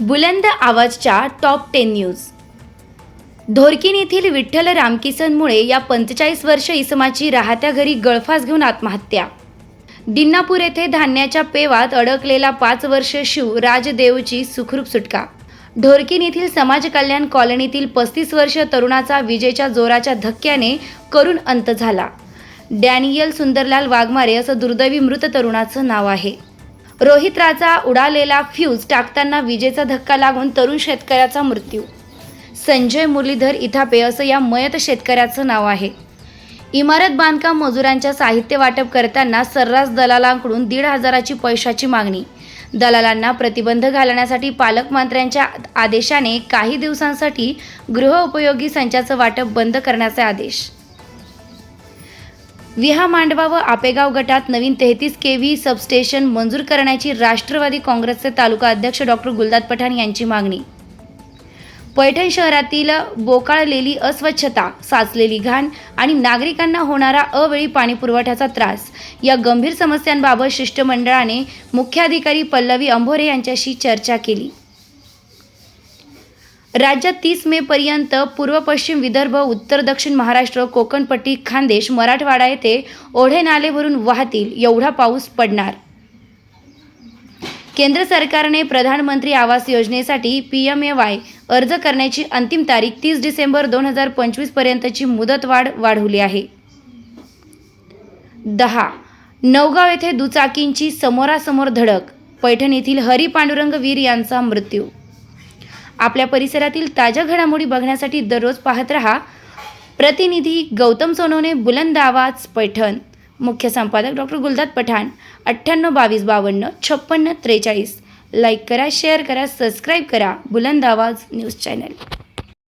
बुलंद आवाजच्या top ten news धोरकीन येथील विठ्ठल रामकिसनमुळे या पंचेचाळीस वर्ष इसमाची राहत्या घरी गळफास घेऊन आत्महत्या. दिन्नापूर येथे धान्याच्या पेवात अडकलेला पाच वर्ष शिव राजदेवची सुखरूप सुटका. ढोरकीन येथील समाज कल्याण कॉलनीतील पस्तीस वर्ष तरुणाचा विजेच्या जोराच्या धक्क्याने करून अंत झाला. डॅनियल सुंदरलाल वाघमारे असं दुर्दैवी मृत तरुणाचं नाव आहे. रोहित्राचा उडालेला फ्यूज टाकताना विजेचा धक्का लागून तरुण शेतकऱ्याचा मृत्यू. संजय मुरलीधर इथापे असं या मयत शेतकऱ्याचं नाव आहे. इमारत बांधकाम मजुरांच्या साहित्य वाटप करताना सर्रास दलालांकडून दीड हजाराची पैशाची मागणी. दलालांना प्रतिबंध घालण्यासाठी पालकमंत्र्यांच्या आदेशाने काही दिवसांसाठी गृहउपयोगी संचाचं वाटप बंद करण्याचे आदेश. विहा मांडवा व आपेगाव गटात नवीन तेहतीस के व्ही सबस्टेशन मंजूर करण्याची राष्ट्रवादी काँग्रेसचे तालुका अध्यक्ष डॉक्टर गुलदाद पठाण यांची मागणी. पैठण शहरातील बोकाळलेली अस्वच्छता साचलेली घाण आणि नागरिकांना होणारा अवेळी पाणी पुरवठ्याचा त्रास या गंभीर समस्यांबाबत शिष्टमंडळाने मुख्याधिकारी पल्लवी अंभोरे यांच्याशी चर्चा केली. राज्यात तीस मे पर्यंत पूर्व पश्चिम विदर्भ उत्तर दक्षिण महाराष्ट्र कोकणपट्टी खानदेश मराठवाडा येथे ओढे नाले भरून वाहतील एवढा पाऊस पडणार. केंद्र सरकारने प्रधानमंत्री आवास योजनेसाठी पी एम ए वाय अर्ज करण्याची अंतिम तारीख तीस डिसेंबर दोन हजार पंचवीस पर्यंतची मुदतवाढ वाढवली आहे. दहा. नवगाव येथे दुचाकींची समोरासमोर धडक. पैठण येथील हरी पांडुरंग वीर यांचा मृत्यू. आपल्या परिसरातील ताज्या घडामोडी बघण्यासाठी दररोज पाहत रहा. प्रतिनिधी गौतम सोनवणे बुलंद आवाज पैठण. मुख्य संपादक डॉक्टर गुलदात पठाण अठ्ठ्याण्णव बावीस बावन्न छप्पन्न त्रेचाळीस. लाईक करा शेअर करा सबस्क्राईब करा बुलंद आवाज न्यूज चॅनल.